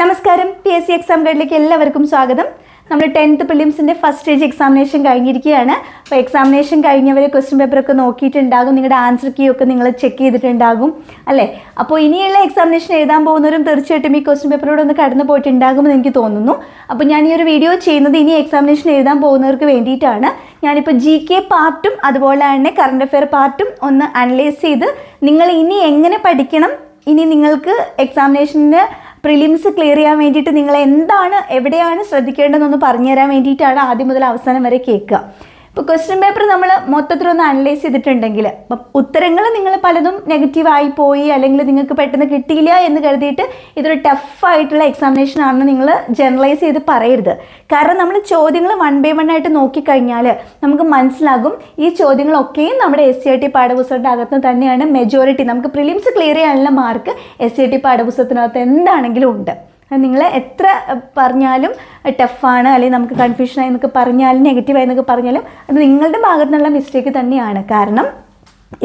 നമസ്കാരം. P S C exam ഗൈഡിലേക്ക് എല്ലാവർക്കും സ്വാഗതം. നമ്മൾ ടെൻത്ത് പ്രിലിംസിന്റെ ഫസ്റ്റ് സ്റ്റേജ് എക്സാമിനേഷൻ കഴിഞ്ഞിരിക്കുകയാണ്. അപ്പോൾ എക്സാമിനേഷൻ കഴിഞ്ഞവർ ക്വസ്റ്റ്യൻ പേപ്പറൊക്കെ നോക്കിയിട്ടുണ്ടാകും. നിങ്ങളുടെ ആൻസർ കീ ഒക്കെ നിങ്ങൾ ചെക്ക് ചെയ്തിട്ടുണ്ടാകും. അല്ലേ? അപ്പോൾ ഇനിയുള്ള എക്സാമിനേഷൻ എഴുതാൻ പോകുന്നവരും തീർച്ചയായിട്ടും ഈ ക്വസ്റ്റ്യൻ പേപ്പറോട് ഒന്ന് കടന്നു പോയിട്ടുണ്ടാകുമെന്ന് എനിക്ക് തോന്നുന്നു. അപ്പോൾ ഞാൻ ഈ ഒരു വീഡിയോ ചെയ്യുന്നത് ഇനി എക്സാമിനേഷൻ എഴുതാൻ പോകുന്നവർക്ക് വേണ്ടിയിട്ടാണ്. ഞാനിപ്പോൾ ജി കെ പാർട്ടും അതുപോലെ തന്നെ കറണ്ട് അഫെയർ പാർട്ടും ഒന്ന് അനലൈസ് ചെയ്ത് നിങ്ങൾ ഇനി എങ്ങനെ പഠിക്കണം? ഇനി നിങ്ങൾക്ക് എക്സാമിനേഷന് പ്രിലിംസ് ക്ലിയർ ചെയ്യാൻ വേണ്ടിയിട്ട് നിങ്ങൾ എന്താണ് എവിടെയാണ് ശ്രദ്ധിക്കേണ്ടതെന്നൊന്ന് പറഞ്ഞുതരാൻ വേണ്ടിയിട്ടാണ് ആദ്യം മുതൽ അവസാനം വരെ കേൾക്കുക. ഇപ്പോൾ ക്വസ്റ്റ്യൻ പേപ്പർ നമ്മൾ മൊത്തത്തിലൊന്ന് അനലൈസ് ചെയ്തിട്ടുണ്ടെങ്കിൽ അപ്പം ഉത്തരങ്ങൾ നിങ്ങൾ പലതും നെഗറ്റീവായി പോയി അല്ലെങ്കിൽ നിങ്ങൾക്ക് പെട്ടെന്ന് കിട്ടിയില്ല എന്ന് കരുതിയിട്ട് ഇതൊരു ടഫായിട്ടുള്ള എക്സാമിനേഷൻ ആണെന്ന് നിങ്ങൾ ജനറലൈസ് ചെയ്ത് പറയരുത്. കാരണം നമ്മൾ ചോദ്യങ്ങൾ വൺ ബൈ വൺ ആയിട്ട് നോക്കിക്കഴിഞ്ഞാൽ നമുക്ക് മനസ്സിലാകും ഈ ചോദ്യങ്ങളൊക്കെയും നമ്മുടെ എസ് സി ഐ ടി പാഠപുസ്തകത്തിന്റെ അകത്ത് തന്നെയാണ് മെജോറിറ്റി നമുക്ക് പ്രിലിംസ് ക്ലിയർ ചെയ്യാനുള്ള mark S C I T പാഠപുസ്തകത്തിനകത്ത് എന്താണെങ്കിലും ഉണ്ട്. നിങ്ങൾ എത്ര പറഞ്ഞാലും ടഫാണ് അല്ലെങ്കിൽ നമുക്ക് കൺഫ്യൂഷനായി എന്നൊക്കെ പറഞ്ഞാലും നെഗറ്റീവായി എന്നൊക്കെ പറഞ്ഞാലും അത് നിങ്ങളുടെ ഭാഗത്തു നിന്നുള്ള മിസ്റ്റേക്ക് തന്നെയാണ്. കാരണം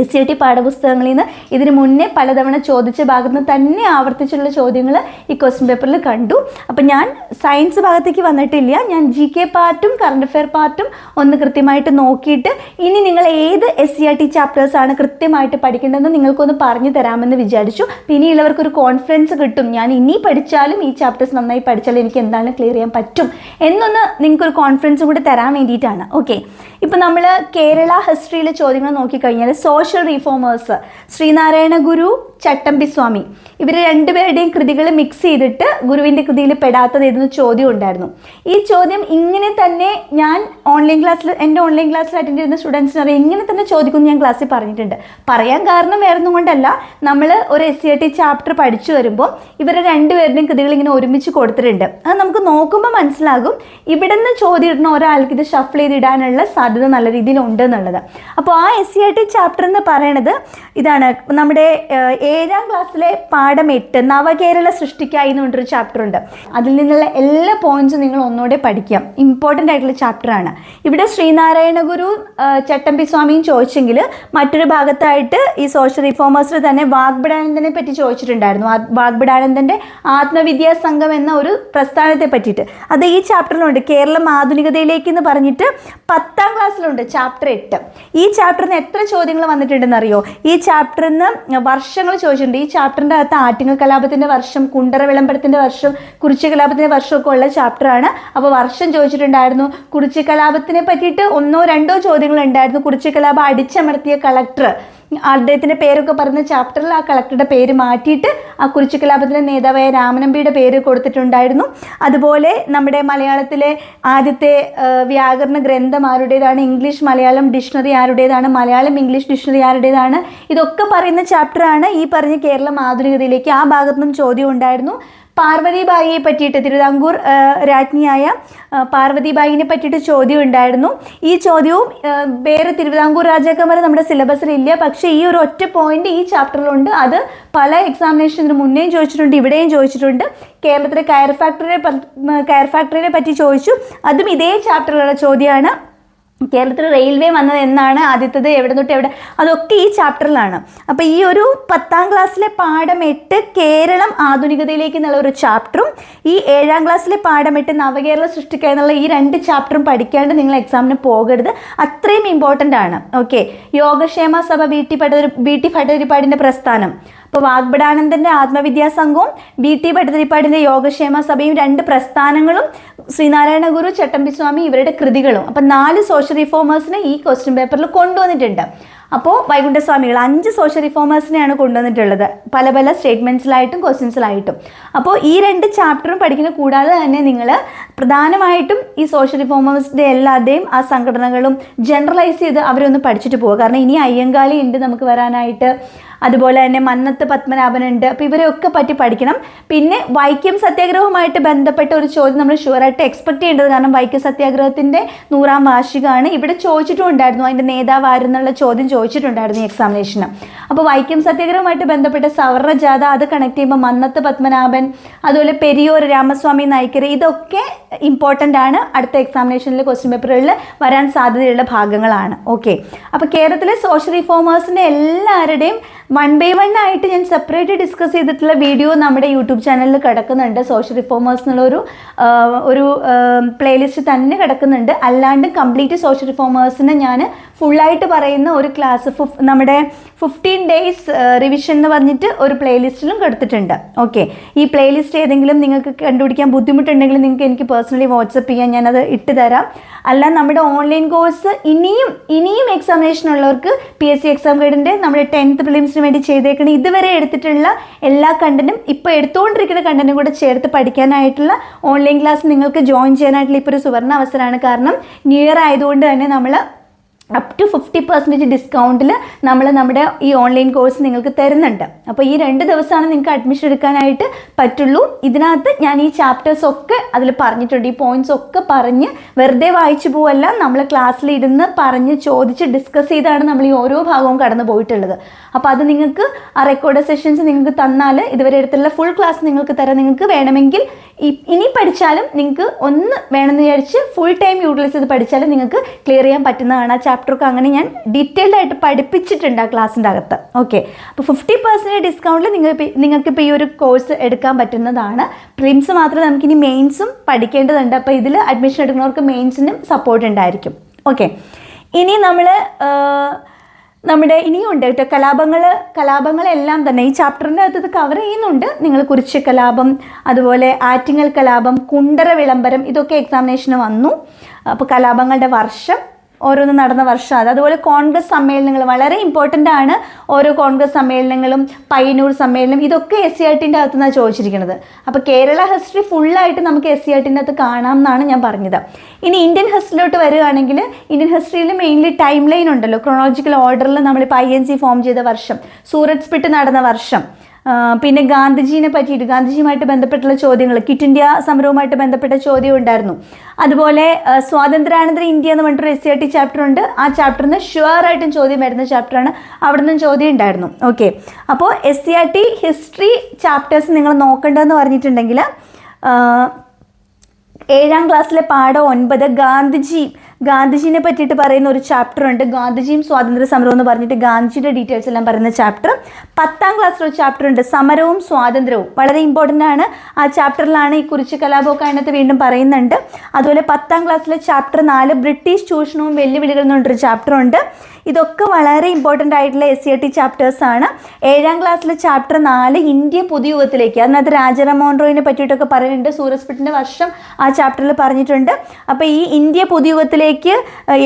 എസ് സി ടി പാഠപുസ്തകങ്ങളിൽ നിന്ന് ഇതിന് മുന്നേ പലതവണ ചോദിച്ച ഭാഗത്ത് തന്നെ ആവർത്തിച്ചുള്ള ചോദ്യങ്ങൾ ഈ ക്വസ്റ്റ്യൻ പേപ്പറിൽ കണ്ടു. അപ്പം ഞാൻ സയൻസ് ഭാഗത്തേക്ക് വന്നിട്ടില്ല. ഞാൻ ജി കെ പാർട്ടും കറണ്ട് അഫെയർ പാർട്ടും ഒന്ന് കൃത്യമായിട്ട് നോക്കിയിട്ട് ഇനി നിങ്ങൾ ഏത് എസ് സി ആർ ടി ചാപ്റ്റേഴ്സാണ് കൃത്യമായിട്ട് പഠിക്കേണ്ടതെന്ന് നിങ്ങൾക്കൊന്ന് പറഞ്ഞു തരാമെന്ന് വിചാരിച്ചു. പിന്നെയുള്ളവർക്ക് ഒരു കോൺഫിഡൻസ് കിട്ടും. ഞാൻ ഇനി പഠിച്ചാലും ഈ ചാപ്റ്റേഴ്സ് നന്നായി പഠിച്ചാലും എനിക്ക് എന്താണ് ക്ലിയർ ചെയ്യാൻ പറ്റും എന്നൊന്ന് നിങ്ങൾക്കൊരു കോൺഫിഡൻസ് കൂടി തരാൻ വേണ്ടിയിട്ടാണ്. ഓക്കെ ഇപ്പം നമ്മൾ കേരള ഹിസ്റ്ററിയിലെ ചോദ്യങ്ങൾ നോക്കിക്കഴിഞ്ഞാൽ സോഷ്യൽ റീഫോമേഴ്സ് ശ്രീനാരായണ ഗുരു ചട്ടമ്പി സ്വാമി. ഇവർ രണ്ടുപേരുടെയും കൃതികൾ മിക്സ് ചെയ്തിട്ട് ഗുരുവിന്റെ കൃതിയിൽ പെടാത്തത് എഴുതുന്ന ചോദ്യം ഉണ്ടായിരുന്നു. ഈ ചോദ്യം ഇങ്ങനെ തന്നെ ഞാൻ ഓൺലൈൻ ക്ലാസ്സിൽ എന്റെ ഓൺലൈൻ ക്ലാസ്സിൽ അറ്റൻഡ് ചെയ്യുന്ന സ്റ്റുഡൻസിന് അറിയാം. ഇങ്ങനെ തന്നെ ചോദിക്കും ഞാൻ ക്ലാസ്സിൽ പറഞ്ഞിട്ടുണ്ട്. പറയാൻ കാരണം വേറെ കൊണ്ടല്ല. നമ്മൾ ഒരു S C R T chapter പഠിച്ചു വരുമ്പോൾ ഇവരെ രണ്ടുപേരുടെയും കൃതികൾ ഇങ്ങനെ ഒരുമിച്ച് കൊടുത്തിട്ടുണ്ട്. അത് നമുക്ക് നോക്കുമ്പോൾ മനസ്സിലാകും. ഇവിടെ നിന്ന് ചോദ്യം ഇടുന്ന ഒരാൾക്ക് ഇത് ഷഫിൾ ചെയ്തിടാനുള്ള സാധ്യത നല്ല രീതിയിൽ ഉണ്ട് എന്നുള്ളത്. അപ്പോൾ ആ S C R T chapter എന്ന് പറയണത് ഇതാണ്. നമ്മുടെ ഏഴാം ക്ലാസ്സിലെ പാഠം എട്ട് നവകേരള സൃഷ്ടിക്കായി എന്ന് പറഞ്ഞൊരു ചാപ്റ്റർ ഉണ്ട്. അതിൽ നിന്നുള്ള എല്ലാ പോയിന്റ്സും നിങ്ങൾ ഒന്നുകൂടെ പഠിക്കാം. ഇമ്പോർട്ടന്റ് ആയിട്ടുള്ള ചാപ്റ്ററാണ് ഇവിടെ ശ്രീനാരായണ ഗുരു ചട്ടമ്പി സ്വാമിയും ചോദിച്ചെങ്കിൽ മറ്റൊരു ഭാഗത്തായിട്ട് ഈ സോഷ്യൽ റിഫോമേഴ്സിൽ തന്നെ വാഗ്ബിടാനന്ദനെ പറ്റി ചോദിച്ചിട്ടുണ്ടായിരുന്നു. ആ വാഗ്ബിടാനന്ദന്റെ ആത്മവിദ്യാ സംഘം എന്ന ഒരു പ്രസ്ഥാനത്തെ പറ്റിയിട്ട്. അത് ഈ ചാപ്റ്ററിലുണ്ട് കേരളം ആധുനികതയിലേക്ക് എന്ന് പറഞ്ഞിട്ട് പത്താം ക്ലാസ്സിലുണ്ട് ചാപ്റ്റർ എട്ട്. ഈ ചാപ്റ്ററിൽ നിന്ന് എത്ര ചോദ്യങ്ങൾ വന്നിട്ടുണ്ടെന്ന് അറിയോ ഈ ചാപ്റ്ററിൽ നിന്ന് വർഷങ്ങൾ ചോദിച്ചിട്ടുണ്ട്. ഈ ചാപ്റ്ററിന്റെ അകത്ത് ആറ്റിങ്ങൽ കലാപത്തിന്റെ വർഷം കുണ്ടറ വിളംബരത്തിന്റെ വർഷം കുറിച്യ കലാപത്തിന്റെ വർഷമൊക്കെ ഉള്ള ചാപ്റ്ററാണ്. അപ്പോൾ വർഷം ചോദിച്ചിട്ടുണ്ടായിരുന്നു കുറിച്യ കലാപത്തിനെ പറ്റിയിട്ട് ഒന്നോ രണ്ടോ ചോദ്യങ്ങൾ ഉണ്ടായിരുന്നു കുറിച്യ കലാപം അടിച്ചമർത്തിയ കളക്ടർ അദ്ദേഹത്തിന്റെ പേരൊക്കെ പറയുന്ന ചാപ്റ്ററിൽ ആ കളക്ടറുടെ പേര് മാറ്റിയിട്ട് ആ കുറിച്യ കലാപത്തിലെ നേതാവായ രാമനമ്പിയുടെ പേര് കൊടുത്തിട്ടുണ്ടായിരുന്നു. അതുപോലെ നമ്മുടെ മലയാളത്തിലെ ആദ്യത്തെ വ്യാകരണ ഗ്രന്ഥം ആരുടേതാണ്? ഇംഗ്ലീഷ് മലയാളം ഡിക്ഷണറി ആരുടേതാണ്? മലയാളം ഇംഗ്ലീഷ് ഡിക്ഷണറി ആരുടേതാണ്? ഇതൊക്കെ പറയുന്ന ചാപ്റ്ററാണ് ഈ പറഞ്ഞ കേരളം ആധുനികതയിലേക്ക് ആ ഭാഗത്തുനിന്നും ചോദ്യം ഉണ്ടായിരുന്നു. പാർവതിബായിയെ പറ്റിയിട്ട് തിരുവിതാംകൂർ രാജ്ഞിയായ പാർവതിബായിനെ പറ്റിയിട്ട് ചോദ്യം ഉണ്ടായിരുന്നു. ഈ ചോദ്യവും വേറെ തിരുവിതാംകൂർ രാജാക്കന്മാർ നമ്മുടെ സിലബസിൽ ഇല്ല. പക്ഷേ ഈ ഒരു ഒറ്റ പോയിന്റ് ഈ ചാപ്റ്ററിലുണ്ട്. അത് പല എക്സാമിനേഷന് മുന്നേയും ചോദിച്ചിട്ടുണ്ട് ഇവിടെയും ചോദിച്ചിട്ടുണ്ട്. കേരളത്തിലെ കയർ ഫാക്ടറിയെ കയർ ഫാക്ടറിനെ പറ്റി ചോദിച്ചു. അതും ഇതേ ചാപ്റ്ററിലുള്ള ചോദ്യമാണ്. കേരളത്തിൽ റെയിൽവേ വന്നത് എന്നാണ് ആദ്യത്തത് എവിടെ തൊട്ട് എവിടെ അതൊക്കെ ഈ ചാപ്റ്ററിലാണ് അപ്പോൾ ഈ ഒരു പത്താം ക്ലാസ്സിലെ പാഠം എട്ട് കേരളം ആധുനികതയിലേക്ക് എന്നുള്ള ഒരു ചാപ്റ്ററും ഈ ഏഴാം ക്ലാസ്സിലെ പാഠം എട്ട് നവകേരള സൃഷ്ടിക്കുക എന്നുള്ള ഈ രണ്ട് ചാപ്റ്ററും പഠിക്കാണ്ട് നിങ്ങൾ എക്സാമിന് പോകരുത് അത്രയും ഇമ്പോർട്ടന്റ് ആണ് ഓക്കെ യോഗക്ഷേമ സഭ ബി ടി വീട്ടി ബി പ്രസ്ഥാനം അപ്പോൾ വാഗ്ബടാനന്ദന്റെ ആത്മവിദ്യാ സംഘവും ബി ടി ഭട്ടതിരിപ്പാടിന്റെ യോഗക്ഷേമ സഭയും രണ്ട് പ്രസ്ഥാനങ്ങളും ശ്രീനാരായണ ഗുരു ചട്ടമ്പി സ്വാമി ഇവരുടെ കൃതികളും. അപ്പം നാല് സോഷ്യൽ റിഫോമേഴ്സിനെ ഈ ക്വസ്റ്റ്യൻ പേപ്പറിൽ കൊണ്ടുവന്നിട്ടുണ്ട്. അപ്പോൾ വൈകുണ്ഠസ്വാമികൾ അഞ്ച് സോഷ്യൽ റിഫോമേഴ്സിനെയാണ് കൊണ്ടുവന്നിട്ടുള്ളത്. പല പല സ്റ്റേറ്റ്മെന്റ്സിലായിട്ടും ക്വസ്റ്റ്യൻസിലായിട്ടും അപ്പോൾ ഈ രണ്ട് ചാപ്റ്ററും പഠിക്കുന്ന കൂടാതെ തന്നെ നിങ്ങൾ പ്രധാനമായിട്ടും ഈ സോഷ്യൽ റിഫോമേഴ്സിന്റെ എല്ലാവരുടെയും ആ സംഘടനകളും ജനറലൈസ് ചെയ്ത് അവരൊന്ന് പഠിച്ചിട്ട് പോകുക കാരണം ഇനി അയ്യങ്കാളി ഉണ്ട് നമുക്ക് വരാനായിട്ട്. അതുപോലെ തന്നെ മന്നത്ത് പത്മനാഭനുണ്ട്. അപ്പോൾ ഇവരെയൊക്കെ പറ്റി പഠിക്കണം. പിന്നെ വൈക്കം സത്യാഗ്രഹവുമായിട്ട് ബന്ധപ്പെട്ട ഒരു ചോദ്യം നമ്മൾ ഷുവറായിട്ട് എക്സ്പെക്ട് ചെയ്യേണ്ടത് കാരണം വൈക്കം സത്യാഗ്രഹത്തിന്റെ നൂറാം വാർഷികമാണ്. ഇവിടെ ചോദിച്ചിട്ടുണ്ടായിരുന്നു അതിന്റെ നേതാവ് ആരെന്നുള്ള ചോദ്യം ചോദിച്ചിട്ടുണ്ടായിരുന്നു ഈ എക്സാമിനേഷന് അപ്പോൾ വൈക്കം സത്യാഗ്രഹവുമായിട്ട് ബന്ധപ്പെട്ട സവർണ ജാഥ അത് കണക്ട് ചെയ്യുമ്പോൾ മന്നത്ത് പത്മനാഭൻ അതുപോലെ പെരിയോർ രാമസ്വാമി നായ്ക്കർ ഇതൊക്കെ ഇമ്പോർട്ടന്റ് ആണ്. അടുത്ത എക്സാമിനേഷനിൽ ക്വസ്റ്റ്യൻ പേപ്പറുകളിൽ വരാൻ സാധ്യതയുള്ള ഭാഗങ്ങളാണ്. ഓക്കെ അപ്പോൾ കേരളത്തിലെ സോഷ്യൽ റിഫോമേഴ്സിന്റെ എല്ലാവരുടെയും വൺ ബൈ വൺ ആയിട്ട് ഞാൻ സെപ്പറേറ്റ് ഡിസ്കസ് ചെയ്തിട്ടുള്ള വീഡിയോ നമ്മുടെ യൂട്യൂബ് ചാനലിൽ കിടക്കുന്നുണ്ട്. സോഷ്യൽ റിഫോമേഴ്സ് എന്നുള്ളൊരു ഒരു പ്ലേലിസ്റ്റ് തന്നെ കിടക്കുന്നുണ്ട്. അല്ലാണ്ട് കംപ്ലീറ്റ് സോഷ്യൽ റിഫോമേഴ്സിന് ഞാൻ ഫുള്ളായിട്ട് പറയുന്ന ഒരു ക്ലാസ് നമ്മുടെ ഫിഫ്റ്റീൻ ഡേയ്സ് റിവിഷൻ എന്ന് പറഞ്ഞിട്ട് ഒരു പ്ലേലിസ്റ്റിലും കൊടുത്തിട്ടുണ്ട്. ഓക്കെ ഈ പ്ലേലിസ്റ്റ് ഏതെങ്കിലും നിങ്ങൾക്ക് കണ്ടുപിടിക്കാൻ ബുദ്ധിമുട്ടുണ്ടെങ്കിൽ നിങ്ങൾക്ക് എനിക്ക് പേഴ്സണലി വാട്സപ്പ് ചെയ്യാൻ ഞാനത് ഇട്ട് തരാം അല്ല നമ്മുടെ ഓൺലൈൻ കോഴ്സ് ഇനിയും ഇനിയും എക്സാമിനേഷൻ ഉള്ളവർക്ക് പി എസ് സി എക്സാം ഗൈഡിന്റെ നമ്മുടെ ടെൻത്ത് പ്രിലിംസിന് വേണ്ടി ചെയ്തേക്കണ ഇതുവരെ എടുത്തിട്ടുള്ള എല്ലാ കണ്ടന്റും ഇപ്പോൾ എടുത്തുകൊണ്ടിരിക്കുന്ന കണ്ടനും കൂടെ ചേർത്ത് പഠിക്കാനായിട്ടുള്ള ഓൺലൈൻ ക്ലാസ് നിങ്ങൾക്ക് ജോയിൻ ചെയ്യാനായിട്ടുള്ള ഇപ്പോൾ ഒരു സുവർണ അവസരമാണ്. കാരണം ന്യൂ ഇയർ ആയതുകൊണ്ട് തന്നെ നമ്മൾ അപ് ടു ഫിഫ്റ്റി പെർസെന്റേജ് ഡിസ്കൗണ്ടിൽ നമ്മൾ നമ്മുടെ ഈ ഓൺലൈൻ കോഴ്സ് നിങ്ങൾക്ക് തരുന്നുണ്ട്. അപ്പോൾ ഈ രണ്ട് ദിവസമാണ് നിങ്ങൾക്ക് അഡ്മിഷൻ എടുക്കാനായിട്ട് പറ്റുള്ളൂ. ഇതിനകത്ത് ഞാൻ ഈ ചാപ്റ്റേഴ്സ് ഒക്കെ അതിൽ പറഞ്ഞിട്ടുണ്ട്. ഈ പോയിന്റ്സ് ഒക്കെ പറഞ്ഞ് വെറുതെ വായിച്ചു പോവല്ല. നമ്മൾ ക്ലാസ്സിൽ ഇരുന്ന് പറഞ്ഞ് ചോദിച്ച് ഡിസ്കസ് ചെയ്താണ് നമ്മൾ ഈ ഓരോ ഭാഗവും കടന്നു പോയിട്ടുള്ളത്. അപ്പോൾ അത് നിങ്ങൾക്ക് ആ റെക്കോർഡ് സെഷൻസ് നിങ്ങൾക്ക് തന്നാൽ ഇതുവരെ എടുത്തുള്ള ഫുൾ ക്ലാസ് നിങ്ങൾക്ക് തരാം നിങ്ങൾക്ക് വേണമെങ്കിൽ ഇനി പഠിച്ചാലും നിങ്ങൾക്ക് ഒന്ന് വേണമെന്ന് വിചാരിച്ച് ഫുൾ ടൈം യൂട്ടിലൈസ് ചെയ്ത് പഠിച്ചാലും നിങ്ങൾക്ക് ക്ലിയർ ചെയ്യാൻ പറ്റുന്നതാണ് ആ ചാപ്റ്ററൊക്കെ അങ്ങനെ ഞാൻ ഡീറ്റെയിൽഡ് ആയിട്ട് പഠിപ്പിച്ചിട്ടുണ്ട് ആ ക്ലാസ്സിന്റെ അകത്ത്. ഓക്കെ അപ്പോൾ ഫിഫ്റ്റി പെർസെന്റേജ് ഡിസ്കൗണ്ടിൽ നിങ്ങൾ നിങ്ങൾക്ക് ഇപ്പോൾ ഈ ഒരു കോഴ്സ് എടുക്കാൻ പറ്റുന്നതാണ്. പ്രിംസ് മാത്രമേ നമുക്കിനി മെയിൻസും പഠിക്കേണ്ടതുണ്ട്. അപ്പോൾ ഇതിൽ അഡ്മിഷൻ എടുക്കുന്നവർക്ക് മെയിൻസിനും സപ്പോർട്ട് ഉണ്ടായിരിക്കും. ഓക്കെ ഇനി നമ്മൾ നമ്മുടെ ഇനിയും ഉണ്ട് കേട്ടോ. കലാപങ്ങൾ കലാപങ്ങളെല്ലാം തന്നെ ഈ ചാപ്റ്ററിന്റെ അകത്ത് ഇത് കവർ ചെയ്യുന്നുണ്ട്. നിങ്ങൾ കുറിച്ച് കലാപം അതുപോലെ ആറ്റിങ്ങൽ കലാപം കുണ്ടറ വിളംബരം ഇതൊക്കെ എക്സാമിനേഷന് വന്നു. അപ്പോൾ കലാപങ്ങളുടെ വർഷം ഓരോന്ന് നടന്ന വർഷം അത് അതുപോലെ കോൺഗ്രസ് സമ്മേളനങ്ങൾ വളരെ ഇമ്പോർട്ടന്റ് ആണ്. ഓരോ കോൺഗ്രസ് സമ്മേളനങ്ങളും പയ്യന്നൂർ സമ്മേളനം ഇതൊക്കെ എസ് സി ആർ ടിന്റെ അകത്ത് നിന്നാണ് ചോദിച്ചിരിക്കുന്നത്. അപ്പോൾ കേരള ഹിസ്റ്ററി ഫുള്ളായിട്ട് നമുക്ക് എസ് സി ആർ ടിന്റെ അകത്ത് കാണാം എന്നാണ് ഞാൻ പറഞ്ഞത്. ഇനി ഇന്ത്യൻ ഹിസ്റ്ററിയിലോട്ട് വരികയാണെങ്കിൽ ഇന്ത്യൻ ഹിസ്റ്ററിയിൽ മെയിൻലി ടൈം ലൈൻ ഉണ്ടല്ലോ. ക്രോണോളജിക്കൽ ഓർഡറിൽ നമ്മളിപ്പോൾ ഐ എൻ സി ഫോം ചെയ്ത വർഷം സൂറത്ത് സ്പിട്ട് നടന്ന വർഷം പിന്നെ ഗാന്ധിജീനെ പറ്റിയിട്ട് ഗാന്ധിജിയുമായിട്ട് ബന്ധപ്പെട്ടുള്ള ചോദ്യങ്ങൾ കിറ്റ് ഇന്ത്യ സമരവുമായിട്ട് ബന്ധപ്പെട്ട ചോദ്യം ഉണ്ടായിരുന്നു. അതുപോലെ സ്വാതന്ത്ര്യാനന്തര ഇന്ത്യ എന്ന് പറഞ്ഞിട്ടൊരു S C R T chapter ഉണ്ട്. ആ ചാപ്റ്ററിൽ നിന്ന് ഷുവറായിട്ടും ചോദ്യം വരുന്ന ചാപ്റ്ററാണ് അവിടെ നിന്നും ചോദ്യം ഉണ്ടായിരുന്നു. ഓക്കെ അപ്പോൾ S C R T history chapters നിങ്ങൾ നോക്കേണ്ടതെന്ന് പറഞ്ഞിട്ടുണ്ടെങ്കിൽ ഏഴാം ക്ലാസ്സിലെ പാഠം ഒൻപത് ഗാന്ധിജി ഗാന്ധിജിനെ പറ്റിയിട്ട് പറയുന്ന ഒരു ചാപ്റ്റർ ഉണ്ട്. ഗാന്ധിജിയും സ്വാതന്ത്ര്യ സമരവും എന്ന് പറഞ്ഞിട്ട് ഗാന്ധിജിയുടെ ഡീറ്റെയിൽസ് എല്ലാം പറയുന്ന ചാപ്റ്റർ പത്താം ക്ലാസ്സിൽ ഒരു ചാപ്റ്റർ ഉണ്ട്. സമരവും സ്വാതന്ത്ര്യവും. വളരെ ഇമ്പോർട്ടന്റ് ആണ്. ആ ചാപ്റ്ററിലാണ് ഈ കുറിച്ച് കലാപമൊക്കെ അതിനകത്ത് വീണ്ടും പറയുന്നുണ്ട്. അതുപോലെ പത്താം ക്ലാസ്സിലെ ചാപ്റ്റർ നാല് ബ്രിട്ടീഷ് ചൂഷണവും വെല്ലുവിളികളും എന്നൊരു ചാപ്റ്റർ ഉണ്ട്. ഇതൊക്കെ വളരെ ഇമ്പോർട്ടന്റ് ആയിട്ടുള്ള S C R T chapters ആണ്. ഏഴാം ക്ലാസ്സിലെ ചാപ്റ്റർ നാല് ഇന്ത്യ പുതുയുഗത്തിലേക്ക് അതിനകത്ത് രാജാറാം റോയിനെ പറ്റിയിട്ടൊക്കെ പറയുന്നുണ്ട്. സൂരസ്പിട്ടിന്റെ വർഷം ആ ചാപ്റ്ററിൽ പറഞ്ഞിട്ടുണ്ട്. അപ്പോൾ ഈ ഇന്ത്യ പുതുയുഗത്തിലേക്ക്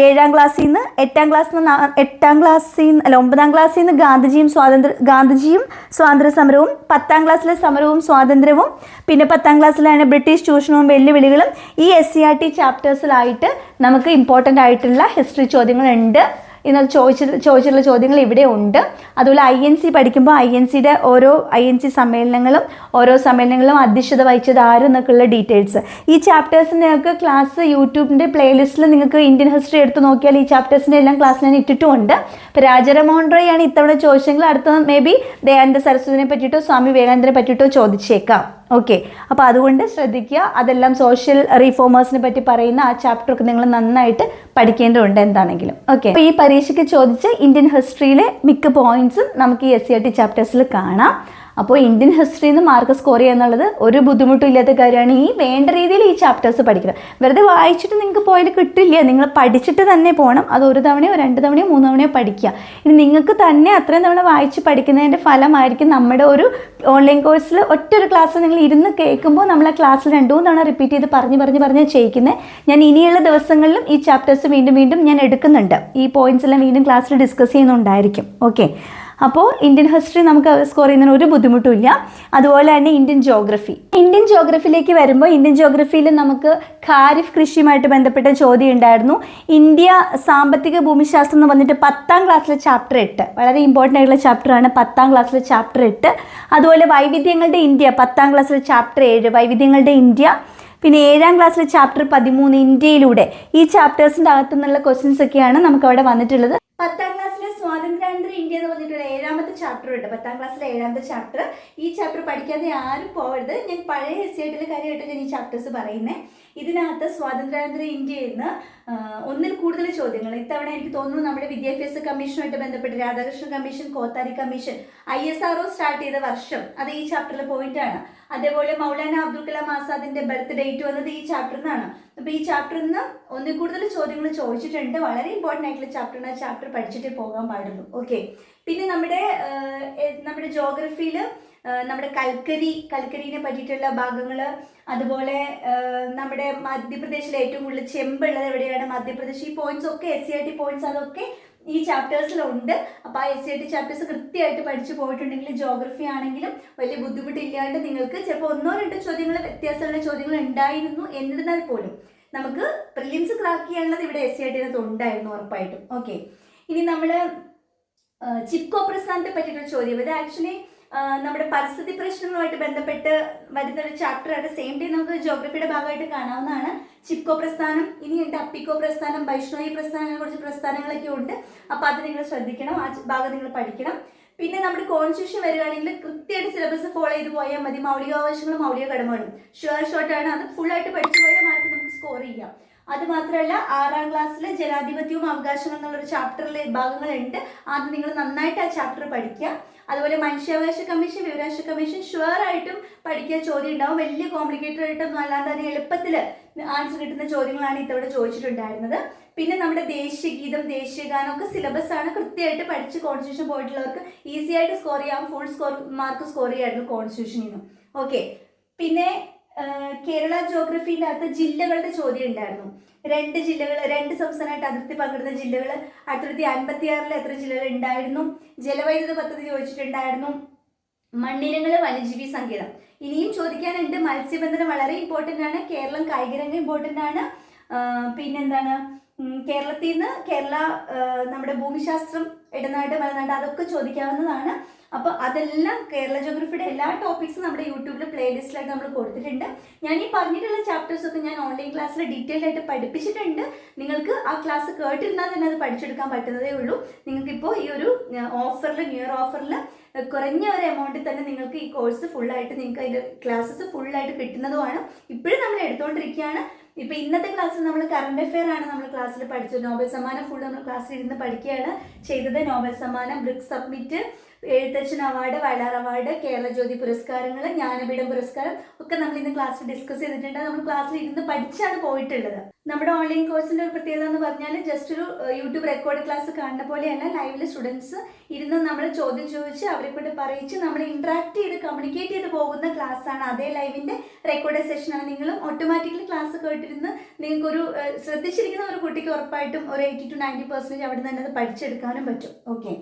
ഏഴാം ക്ലാസ്സിൽ നിന്ന് എട്ടാം ക്ലാസ്സിൽ നിന്ന് എട്ടാം ക്ലാസ്സിൽ നിന്ന് അല്ല ഒമ്പതാം ക്ലാസ്സിൽ നിന്ന് ഗാന്ധിജിയും സ്വാതന്ത്ര്യ ഗാന്ധിജിയും സ്വാതന്ത്ര്യ സമരവും പത്താം ക്ലാസ്സിലെ സമരവും സ്വാതന്ത്ര്യവും പിന്നെ പത്താം ക്ലാസ്സിലാണ് ബ്രിട്ടീഷ് ചൂഷണവും വെല്ലുവിളികളും. ഈ എസ് സി ആർ ടി ചാപ്റ്റേഴ്സിലായിട്ട് നമുക്ക് ഇമ്പോർട്ടന്റ് ആയിട്ടുള്ള ഹിസ്റ്ററി ചോദ്യങ്ങളുണ്ട്. ഇന്നത് ചോദിച്ച ചോദിച്ചിട്ടുള്ള ചോദ്യങ്ങൾ ഇവിടെ ഉണ്ട്. അതുപോലെ ഐ എൻ സി പഠിക്കുമ്പോൾ ഐ എൻ സിയുടെ ഓരോ ഐ എൻ സി സമ്മേളനങ്ങളും ഓരോ സമ്മേളനങ്ങളും അധ്യക്ഷത വഹിച്ചത് ആരും എന്നൊക്കെയുള്ള ഡീറ്റെയിൽസ് ഈ ചാപ്റ്റേഴ്സിന്റെ ഒക്കെ ക്ലാസ് യൂട്യൂബിന്റെ പ്ലേലിസ്റ്റിൽ നിങ്ങൾക്ക് ഇന്ത്യൻ ഹിസ്റ്ററി എടുത്ത് നോക്കിയാൽ ഈ ചാപ്റ്റേഴ്സിന്റെ എല്ലാം ക്ലാസ് ഞാൻ ഇട്ടിട്ടുമുണ്ട് ഇപ്പോൾ രാജരമോഹൻ റോയ് ആണ് ഇത്തവണ ചോദിച്ചെങ്കിൽ അടുത്ത മേ ബി ദയാനന്ദ സരസ്വതിനെ പറ്റിയിട്ടോ സ്വാമി വിവേകാനന്ദനെ പറ്റിയിട്ടോ ചോദിച്ചേക്കാം. ഓക്കെ അപ്പോൾ അതുകൊണ്ട് ശ്രദ്ധിക്കുക. അതെല്ലാം സോഷ്യൽ റീഫോമേഴ്സിനെ പറ്റി പറയുന്ന ആ ചാപ്റ്റർ ഒക്കെ നിങ്ങൾ നന്നായിട്ട് പഠിക്കേണ്ടതുണ്ട് എന്താണെങ്കിലും. ഓക്കെ അപ്പോൾ ഈ പരീക്ഷയ്ക്ക് ചോദിച്ച ഇന്ത്യൻ ഹിസ്റ്ററിയിലെ മിക്ക പോയിന്റ്സും നമുക്ക് ഈ എസ് സി ആർ ടി ചാപ്റ്റേഴ്സിൽ കാണാം. അപ്പോൾ ഇന്ത്യൻ ഹിസ്റ്ററിയിൽ നിന്ന് മാർക്ക് സ്കോർ ചെയ്യുക എന്നുള്ളത് ഒരു ബുദ്ധിമുട്ടും ഇല്ലാത്ത കാര്യമാണ്. ഈ വേണ്ട രീതിയിൽ ഈ ചാപ്റ്റേഴ്സ് പഠിക്കണം. വെറുതെ വായിച്ചിട്ട് നിങ്ങൾക്ക് പോയാൽ കിട്ടില്ല. നിങ്ങൾ പഠിച്ചിട്ട് തന്നെ പോകണം അത് ഒരു തവണയോ രണ്ട് തവണയോ മൂന്ന് തവണയോ പഠിക്കുക. ഇനി നിങ്ങൾക്ക് തന്നെ അത്രയും തവണ വായിച്ച് പഠിക്കുന്നതിന്റെ ഫലമായിരിക്കും നമ്മുടെ ഒരു ഓൺലൈൻ കോഴ്സിൽ ഒറ്റ ഒരു ക്ലാസ് നിങ്ങൾ ഇരുന്ന് കേൾക്കുമ്പോൾ നമ്മൾ ആ ക്ലാസ്സിൽ രണ്ടു തവണ റിപ്പീറ്റ് ചെയ്ത് പറഞ്ഞ് പറഞ്ഞ് പറഞ്ഞ് ചെയ്യിക്കുന്നത് ഞാൻ ഇനിയുള്ള ദിവസങ്ങളിലും ഈ ചാപ്റ്റേഴ്സ് വീണ്ടും വീണ്ടും ഞാൻ എടുക്കുന്നുണ്ട്. ഈ പോയിന്റ്സ് എല്ലാം വീണ്ടും ക്ലാസ്സിൽ ഡിസ്കസ് ചെയ്യുന്നുണ്ടായിരിക്കും. ഓക്കെ അപ്പോൾ ഇന്ത്യൻ ഹിസ്റ്ററി നമുക്ക് സ്കോർ ചെയ്യുന്നതിന് ഒരു ബുദ്ധിമുട്ടുമില്ല അതുപോലെ തന്നെ ഇന്ത്യൻ ജോഗ്രഫി ഇന്ത്യൻ ജോഗ്രഫിയിലേക്ക് വരുമ്പോൾ ഇന്ത്യൻ ജോഗ്രഫിയിൽ നമുക്ക് ഖാരിഫ് കൃഷിയുമായിട്ട് ബന്ധപ്പെട്ട ചോദ്യം ഉണ്ടായിരുന്നു. ഇന്ത്യ സാമ്പത്തിക ഭൂമിശാസ്ത്രം എന്ന് പറഞ്ഞിട്ട് പത്താം ക്ലാസ്സിലെ ചാപ്റ്റർ എട്ട്. വളരെ ഇമ്പോർട്ടന്റ് ആയിട്ടുള്ള ചാപ്റ്ററാണ് പത്താം ക്ലാസ്സിലെ ചാപ്റ്റർ എട്ട്. അതുപോലെ വൈവിധ്യങ്ങളുടെ ഇന്ത്യ പത്താം ക്ലാസ്സിലെ ചാപ്റ്റർ ഏഴ് വൈവിധ്യങ്ങളുടെ ഇന്ത്യ. പിന്നെ ഏഴാം ക്ലാസ്സിലെ ചാപ്റ്റർ പതിമൂന്ന് ഇന്ത്യയിലൂടെ. ഈ ചാപ്റ്റേഴ്സിന്റെ അകത്തു നിന്നുള്ള ക്വസ്റ്റ്യൻസ് ഒക്കെയാണ് നമുക്ക് അവിടെ വന്നിട്ടുള്ളത്. പത്താം സ്വാതന്ത്ര്യാനന്തര ഇന്ത്യ എന്ന് പറഞ്ഞിട്ടുള്ള ഏഴാമത്തെ ചാപ്റ്റർ ഉണ്ട്. പത്താം ക്ലാസ്സിലെ ഏഴാമത്തെ ചാപ്റ്റർ ഈ ചാപ്റ്റർ പഠിക്കാതെ ആരും പോകരുത് ഞാൻ പഴയ ആയിട്ടുള്ള കാര്യമായിട്ട് ഞാൻ ഈ ചാപ്റ്റേഴ്സ് പറയുന്നത് ഇതിനകത്ത് സ്വാതന്ത്ര്യാനന്തര ഇന്ത്യയിൽ നിന്ന് ഒന്നിൽ കൂടുതൽ ചോദ്യങ്ങൾ. ഇത്തവണ എനിക്ക് തോന്നുന്നു നമ്മുടെ വിദ്യാഭ്യാസ കമ്മീഷനുമായിട്ട് ബന്ധപ്പെട്ട് Radhakrishnan commission Kothari commission I S R start ചെയ്ത വർഷം അത് ഈ ചാപ്റ്ററിൽ പോയിട്ടാണ്. അതേപോലെ മൗലാന അബ്ദുൽ കലാം ആസാദിന്റെ ബർത്ത് ഡേറ്റ് വന്നത് ഈ ചാപ്റ്ററിൽ നിന്നാണ് അപ്പൊ ഈ ചാപ്റ്ററിൽ നിന്ന് ഒന്നിൽ കൂടുതൽ ചോദ്യങ്ങൾ ചോദിച്ചിട്ടുണ്ട്. വളരെ ഇമ്പോർട്ടന്റ് ആയിട്ടുള്ള ചാപ്റ്ററാണ് ആ ചാപ്റ്റർ പഠിച്ചിട്ടേ പോകാൻ പാടുള്ളൂ. ഓക്കെ പിന്നെ നമ്മുടെ നമ്മുടെ ജോഗ്രഫിയിൽ നമ്മുടെ കൽക്കരി കൽക്കരിനെ പറ്റിയിട്ടുള്ള ഭാഗങ്ങൾ അതുപോലെ നമ്മുടെ മധ്യപ്രദേശിലെ ഏറ്റവും കൂടുതൽ ചെമ്പുള്ളത് എവിടെയാണ്? മധ്യപ്രദേശ്. ഈ പോയിന്റ്സ് ഒക്കെ S C I T points അതൊക്കെ ഈ ചാപ്റ്റേഴ്സിലുണ്ട് അപ്പോൾ ആ S C I T chapters കൃത്യമായിട്ട് പഠിച്ചു പോയിട്ടുണ്ടെങ്കിൽ ജോഗ്രഫി ആണെങ്കിലും വലിയ ബുദ്ധിമുട്ടില്ലാണ്ട് നിങ്ങൾക്ക് ചിലപ്പോൾ ഒന്നോ രണ്ടോ ചോദ്യങ്ങൾ വ്യത്യാസമുള്ള ചോദ്യങ്ങൾ ഉണ്ടായിരുന്നു എന്നിരുന്നാൽ പോലും നമുക്ക് പ്രിലിംസ് ക്രാക്ക് ചെയ്യാനുള്ളത് ഇവിടെ എസ് സി ടിനകത്ത് ഉണ്ടായിരുന്നു ഉറപ്പായിട്ടും. ഓക്കെ ഇനി നമ്മൾ ചിപ്കോ പ്രസ്ഥാനത്തെ പറ്റിയിട്ടുള്ള ചോദ്യം. ഇത് ആക്ച്വലി നമ്മുടെ പരിസ്ഥിതി പ്രശ്നങ്ങളുമായിട്ട് ബന്ധപ്പെട്ട് വരുന്ന ഒരു ചാപ്റ്റർ ആണ്. സെയിം ഡേ നമുക്ക് ജോഗ്രഫിയുടെ ഭാഗമായിട്ട് കാണാവുന്നതാണ്. ചിപ്കോ പ്രസ്ഥാനം ഇനിയുണ്ട് അപ്പിക്കോ പ്രസ്ഥാനം വൈഷ്ണവി പ്രസ്ഥാനങ്ങളെ കുറച്ച് പ്രസ്ഥാനങ്ങളൊക്കെ ഉണ്ട്. അപ്പോൾ അത് നിങ്ങൾ ശ്രദ്ധിക്കണം ആ ഭാഗം നിങ്ങൾ പഠിക്കണം. പിന്നെ നമ്മുടെ കോൺസ്റ്റിറ്റ്യൂഷൻ വരികയാണെങ്കിൽ കൃത്യമായിട്ട് സിലബസ് ഫോളോ ചെയ്ത് പോയാൽ മതി. മൗലികാവകാശങ്ങളും മൗലിക കടമകളും ഷുവർ ഷോർട്ട് ആണ്. അത് ഫുള്ളായിട്ട് പഠിച്ചു പോയാൽ മാർക്ക് നമുക്ക് സ്കോർ ചെയ്യാം. അത് മാത്രമല്ല ആറാം ക്ലാസ്സിൽ ജനാധിപത്യവും അവകാശവും എന്നുള്ളൊരു ചാപ്റ്ററിലെ ഭാഗങ്ങളുണ്ട്. ആദ്യം നിങ്ങൾ നന്നായിട്ട് ആ ചാപ്റ്റർ പഠിക്കുക. അതുപോലെ മനുഷ്യാവകാശ കമ്മീഷൻ വിവരാവകാശ കമ്മീഷൻ ഷുവർ ആയിട്ടും പഠിക്കാൻ ചോദ്യം ഉണ്ടാവും. വലിയ കോംപ്ലിക്കേറ്റഡ് ആയിട്ടും അല്ലാതെ തന്നെ എളുപ്പത്തിൽ ആൻസർ കിട്ടുന്ന ചോദ്യങ്ങളാണ് ഇത്തവണ ചോദിച്ചിട്ടുണ്ടായിരുന്നത്. പിന്നെ നമ്മുടെ ദേശീയഗീതം ദേശീയഗാനം ഒക്കെ സിലബസ് ആണ് കൃത്യമായിട്ട് പഠിച്ച് കോൺസ്റ്റിറ്റ്യൂഷൻ പോയിട്ടുള്ളവർക്ക് ഈസി ആയിട്ട് സ്കോർ ചെയ്യാം. ഫുൾ സ്കോർ മാർക്ക് സ്കോർ ചെയ്യായിരുന്നു കോൺസ്റ്റിറ്റ്യൂഷനിൽ നിന്നും. ഓക്കെ പിന്നെ കേരള ജോഗ്രഫിന്റെ അകത്ത് ജില്ലകളുടെ ചോദ്യം ഉണ്ടായിരുന്നു. രണ്ട് ജില്ലകൾ രണ്ട് സംസ്ഥാനമായിട്ട് അതിർത്തി പങ്കിടുന്ന ജില്ലകൾ ആയിരത്തി തൊള്ളായിരത്തി അൻപത്തി ആറിൽ എത്ര ജില്ലകൾ ഉണ്ടായിരുന്നു? ജലവൈദ്യുത പദ്ധതി ചോദിച്ചിട്ടുണ്ടായിരുന്നു. മണ്ണിനങ്ങൾ വന്യജീവി സങ്കേതം. ഇനിയും ചോദിക്കാനുണ്ട്. മത്സ്യബന്ധനം വളരെ ഇമ്പോർട്ടന്റ് ആണ്. കേരളം കായികരംഗം ഇമ്പോർട്ടന്റ് ആണ്. പിന്നെന്താണ്? കേരളത്തിൽ നിന്ന് കേരള നമ്മുടെ ഭൂമിശാസ്ത്രം ഇടനാട് മലനാട് അതൊക്കെ ചോദിക്കാവുന്നതാണ്. അപ്പോൾ അതെല്ലാം കേരള ജോഗ്രഫിയുടെ എല്ലാ ടോപ്പിക്സും നമ്മുടെ യൂട്യൂബിൽ പ്ലേലിസ്റ്റിലായിട്ട് നമ്മൾ കൊടുത്തിട്ടുണ്ട്. ഞാൻ ഈ പറഞ്ഞിട്ടുള്ള ചാപ്റ്റേഴ്സ് ഒക്കെ ഞാൻ ഓൺലൈൻ ക്ലാസ്സിൽ ഡീറ്റെയിൽ ആയിട്ട് പഠിപ്പിച്ചിട്ടുണ്ട്. നിങ്ങൾക്ക് ആ ക്ലാസ് കേട്ടിരുന്നാൽ തന്നെ അത് പഠിച്ചെടുക്കാൻ പറ്റുന്നതേ ഉള്ളൂ. നിങ്ങൾക്ക് നിങ്ങൾക്കിപ്പോൾ ഈ ഒരു ഓഫറിൽ ന്യൂ ഇയർ ഓഫറിൽ കുറഞ്ഞ ഒരു എമൗണ്ടിൽ തന്നെ നിങ്ങൾക്ക് ഈ കോഴ്സ് ഫുള്ളായിട്ട് നിങ്ങൾക്ക് അതിന്റെ ക്ലാസ്സസ് ഫുള്ളായിട്ട് കിട്ടുന്നതുമാണ്. ഇപ്പോഴും നമ്മൾ എടുത്തുകൊണ്ടിരിക്കുകയാണ് ഇപ്പൊ ഇന്നത്തെ ക്ലാസ്സിൽ നമ്മൾ കറണ്ട് അഫെയർ ആണ് നമ്മൾ ക്ലാസ്സിൽ പഠിച്ചത്. നോബൽ സമ്മാനം ഫുൾ നമ്മൾ ക്ലാസ്സിൽ ഇരുന്ന് പഠിക്കുകയാണ് ചെയ്തത്. നോബൽ സമ്മാനം BRICS summit Ezhuthachan award Vayalar award Kerala Jyothi പുരസ്കാരങ്ങൾ ജ്ഞാനപീഠം പുരസ്കാരം ഒക്കെ നമ്മൾ ഇന്ന് ക്ലാസ്സിൽ ഡിസ്കസ് ചെയ്തിട്ടുണ്ട്. നമ്മൾ ക്ലാസ്സിൽ ഇരുന്ന് പഠിച്ചാണ് പോയിട്ടുള്ളത്. നമ്മുടെ ഓൺലൈൻ കോഴ്സിന്റെ ഒരു പ്രത്യേകത എന്ന് പറഞ്ഞാൽ ജസ്റ്റ് ഒരു യൂട്യൂബ് റെക്കോർഡ് ക്ലാസ് കാണുന്ന പോലെയല്ല. ലൈവിൽ സ്റ്റുഡൻസ് ഇരുന്ന് നമ്മൾ ചോദ്യം ചോദിച്ച് അവരെ കൊണ്ട് പറയിച്ച് നമ്മൾ ഇന്ററാക്ട് ചെയ്ത് കമ്മ്യൂണിക്കേറ്റ് ചെയ്ത് പോകുന്ന ക്ലാസ് ആണ്. അതേ ലൈവിന്റെ റെക്കോർഡ് സെഷനാണ് നിങ്ങളും ഓട്ടോമാറ്റിക്കലി ക്ലാസ് കേട്ടിരുന്ന് നിങ്ങൾക്ക് ഒരു ശ്രദ്ധിച്ചിരിക്കുന്ന ഒരു കുട്ടിക്ക് ഉറപ്പായിട്ടും ഒരു എയ്റ്റി ടു നയന്റി പെർസെന്റേജ് അവിടെ നിന്ന് തന്നെ അത് പഠിച്ചെടുക്കാനും പറ്റും. ഓക്കെ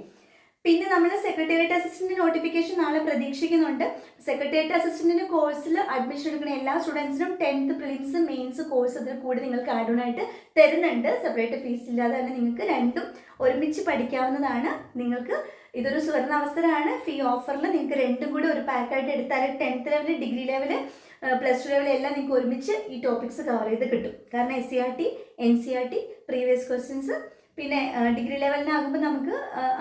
പിന്നെ നമ്മൾ സെക്രട്ടേറിയറ്റ് അസിസ്റ്റന്റ് നോട്ടിഫിക്കേഷൻ നാളെ പ്രതീക്ഷിക്കുന്നുണ്ട്. സെക്രട്ടേറിയറ്റ് അസിസ്റ്റന്റിന്റെ കോഴ്സിൽ അഡ്മിഷൻ എടുക്കുന്ന എല്ലാ സ്റ്റുഡൻസിനും ടെൻത്ത് പ്രിലിംസ് മെയിൻസ് കോഴ്സ് അതിൽ കൂടി നിങ്ങൾക്ക് ആഡ് ആയിട്ട് തരുന്നുണ്ട്. സെപ്പറേറ്റ് ഫീസ് ഇല്ലാതെ തന്നെ നിങ്ങൾക്ക് രണ്ടും ഒരുമിച്ച് പഠിക്കാവുന്നതാണ്. നിങ്ങൾക്ക് ഇതൊരു സുവർണ അവസരമാണ്. ഫീ ഓഫറിൽ നിങ്ങൾക്ക് രണ്ടും കൂടി ഒരു പാക്കായിട്ട് എടുത്താൽ tenth level degree level plus two level എല്ലാം നിങ്ങൾക്ക് ഒരുമിച്ച് ഈ ടോപ്പിക്സ് കവർ ചെയ്ത് കിട്ടും. കാരണം S C R T N C R T previous questions പിന്നെ ഡിഗ്രി ലെവലിനാകുമ്പോൾ നമുക്ക്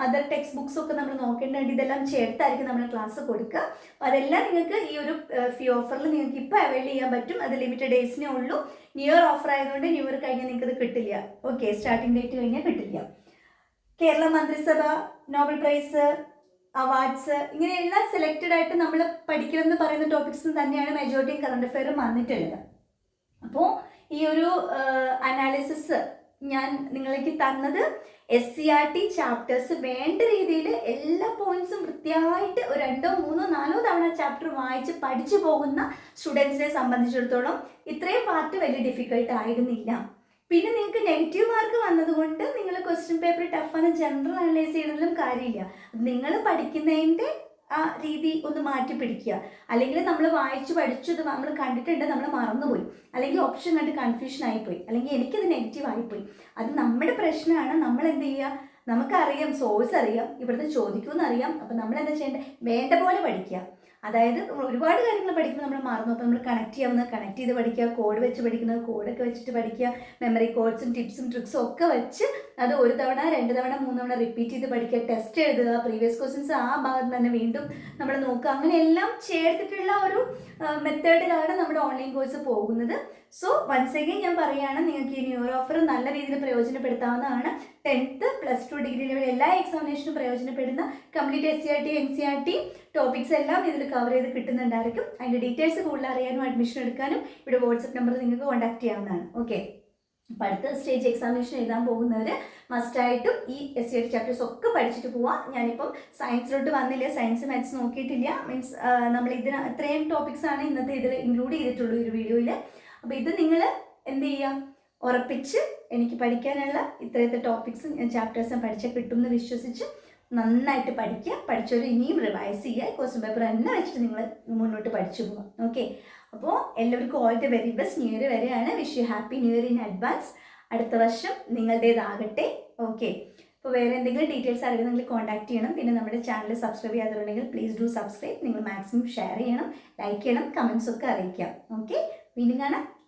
അതർ ടെക്സ്റ്റ് ബുക്സ് ഒക്കെ നമ്മൾ നോക്കേണ്ടത് ഇതെല്ലാം ചേർത്തായിരിക്കും നമ്മൾ ക്ലാസ് കൊടുക്കുക. അതെല്ലാം നിങ്ങൾക്ക് ഈ ഒരു ഫീ ഓഫറിൽ നിങ്ങൾക്ക് ഇപ്പോൾ അവൈൽ ചെയ്യാൻ പറ്റും. അത് ലിമിറ്റഡ് ഡേയ്സിനേ ഉള്ളൂ. ന്യൂ ഇയർ ഓഫർ ആയതുകൊണ്ട് ന്യൂ ഇയർ കഴിഞ്ഞാൽ നിങ്ങൾക്ക് അത് കിട്ടില്ല. ഓക്കെ സ്റ്റാർട്ടിംഗ് ഡേറ്റ് കഴിഞ്ഞാൽ കിട്ടില്ല. കേരള മന്ത്രിസഭ നോബൽ പ്രൈസ് അവാർഡ്സ് ഇങ്ങനെയെല്ലാം സെലക്റ്റഡ് ആയിട്ട് നമ്മൾ പഠിക്കണം എന്ന് പറയുന്ന ടോപ്പിക്സും തന്നെയാണ് മെജോറിറ്റിയും കറണ്ട് അഫെയറും വന്നിട്ടുള്ളത്. അപ്പോൾ ഈ ഒരു അനാലിസിസ് ഞാൻ നിങ്ങൾക്ക് തന്നത് S C R T chapters വേണ്ട രീതിയിൽ എല്ലാ പോയിന്റ്സും വൃത്തിയായിട്ട് ഒരു രണ്ടോ മൂന്നോ നാലോ തവണ ചാപ്റ്റർ വായിച്ച് പഠിച്ചു പോകുന്ന സ്റ്റുഡൻസിനെ സംബന്ധിച്ചിടത്തോളം ഇത്രയും പാർട്ട് വലിയ ഡിഫിക്കൽട്ട് ആയിരുന്നില്ല. പിന്നെ നിങ്ങൾക്ക് നെഗറ്റീവ് മാർക്ക് വന്നതുകൊണ്ട് നിങ്ങൾ ക്വസ്റ്റ്യൻ പേപ്പർ ടഫാണ് ജനറൽ അനലൈസ് ചെയ്യുന്നതിലും കാര്യമില്ല. നിങ്ങൾ പഠിക്കുന്നതിന്റെ ആ രീതി ഒന്ന് മാറ്റി പിടിക്കുക. അല്ലെങ്കിൽ നമ്മൾ വായിച്ച് പഠിച്ചത് നമ്മൾ കണ്ടിട്ടുണ്ട് നമ്മൾ മറന്നുപോയി. അല്ലെങ്കിൽ ഓപ്ഷൻ കണ്ട് കൺഫ്യൂഷൻ ആയിപ്പോയി. അല്ലെങ്കിൽ എനിക്കത് നെഗറ്റീവ് ആയിപ്പോയി. അത് നമ്മുടെ പ്രശ്നമാണ്. നമ്മൾ എന്ത് ചെയ്യുക? നമുക്കറിയാം സോഴ്സ് അറിയാം. ഇവിടുത്തെ ചോദിക്കുമെന്ന് അറിയാം. അപ്പം നമ്മൾ എന്താ ചെയ്യേണ്ടത്? വേണ്ട പോലെ പഠിക്കുക. അതായത് നമ്മൾ ഒരുപാട് കാര്യങ്ങൾ പഠിക്കുമ്പോൾ നമ്മൾ മറന്നു അപ്പോൾ നമ്മൾ കണക്ട് ചെയ്യാവുന്ന കണക്ട് ചെയ്ത് പഠിക്കുക കോഡ് വെച്ച് പഠിക്കുന്നത് കോഡൊക്കെ വെച്ചിട്ട് പഠിക്കുക മെമ്മറി കോഡ്സും ടിപ്സും ട്രിക്സും ഒക്കെ വെച്ച് അത് ഒരു തവണ രണ്ട് തവണ മൂന്ന് തവണ റിപ്പീറ്റ് ചെയ്ത് പഠിക്കുക ടെസ്റ്റ് എഴുതുക പ്രീവിയസ് ക്വസ്റ്റ്യൻസ് ആ ഭാഗത്ത് തന്നെ വീണ്ടും നമ്മൾ നോക്കുക. അങ്ങനെയെല്ലാം ചേർത്തിട്ടുള്ള ഒരു മെത്തേഡിലാണ് നമ്മുടെ ഓൺലൈൻ കോഴ്സ് പോകുന്നത്. സോ വൺസ് അഗൈൻ ഞാൻ പറയുകയാണ് നിങ്ങൾക്ക് ഈ ന്യൂ ഓഫർ നല്ല രീതിയിൽ പ്രയോജനപ്പെടുത്താവുന്നതാണ്. Tenth plus two degree level എല്ലാ എക്സാമിനേഷനും പ്രയോജനപ്പെടുന്ന complete S C R T N C R T topics എല്ലാം ഇതിൽ കവർ ചെയ്ത് കിട്ടുന്നുണ്ടായിരിക്കും. അതിന്റെ ഡീറ്റെയിൽസ് കൂടുതൽ അറിയാനും അഡ്മിഷൻ എടുക്കാനും ഇവിടെ വാട്സപ്പ് നമ്പർ നിങ്ങൾക്ക് കോൺടാക്ട് ചെയ്യാവുന്നതാണ്. ഓക്കെ അപ്പം അടുത്ത സ്റ്റേജ് എക്സാമിനേഷൻ എഴുതാൻ പോകുന്നവർ മസ്റ്റായിട്ടും ഈ എസ് സി ആർ ചാപ്റ്റേഴ്സ് ഒക്കെ പഠിച്ചിട്ട് പോവാം. ഞാനിപ്പം സയൻസിലോട്ട് വന്നില്ല സയൻസ് മാത്സ് നോക്കിയിട്ടില്ല. മീൻസ് നമ്മൾ ഇതിന് ഇത്രയും ടോപ്പിക്സ് ആണ് ഇന്നത്തെ ഇതിൽ ഇൻക്ലൂഡ് ചെയ്തിട്ടുള്ളൂ ഈ ഒരു വീഡിയോയിൽ അപ്പോൾ ഇത് നിങ്ങൾ എന്ത് ചെയ്യുക ഉറപ്പിച്ച് എനിക്ക് പഠിക്കാനുള്ള ഇത്രയത്തെ ടോപ്പിക്സും ചാപ്റ്റേഴ്സും പഠിച്ചാൽ കിട്ടും എന്ന് വിശ്വസിച്ച് നന്നായിട്ട് പഠിക്കുക. പഠിച്ചവർ ഇനിയും റിവൈസ് ചെയ്യുക. ക്വസ്റ്റ്യൻ പേപ്പർ തന്നെ വെച്ചിട്ട് നിങ്ങൾ മുന്നോട്ട് പഠിച്ചു പോകാം ഓക്കെ അപ്പോൾ എല്ലാവർക്കും all the very best new year വരെയാണ്. Wish you happy new year in advance അടുത്ത വർഷം നിങ്ങളുടേതാകട്ടെ. ഓക്കെ അപ്പോൾ വേറെ എന്തെങ്കിലും ഡീറ്റെയിൽസ് അറിയുന്നെങ്കിൽ കോൺടാക്ട് ചെയ്യണം. പിന്നെ നമ്മുടെ ചാനൽ സബ്സ്ക്രൈബ് ചെയ്യാത്തതുണ്ടെങ്കിൽ പ്ലീസ് ഡു സബ്സ്ക്രൈബ് നിങ്ങൾ മാക്സിമം ഷെയർ ചെയ്യണം ലൈക്ക് ചെയ്യണം കമൻസ് ഒക്കെ അറിയിക്കാം. ഓക്കെ വീണ്ടും കാണാം.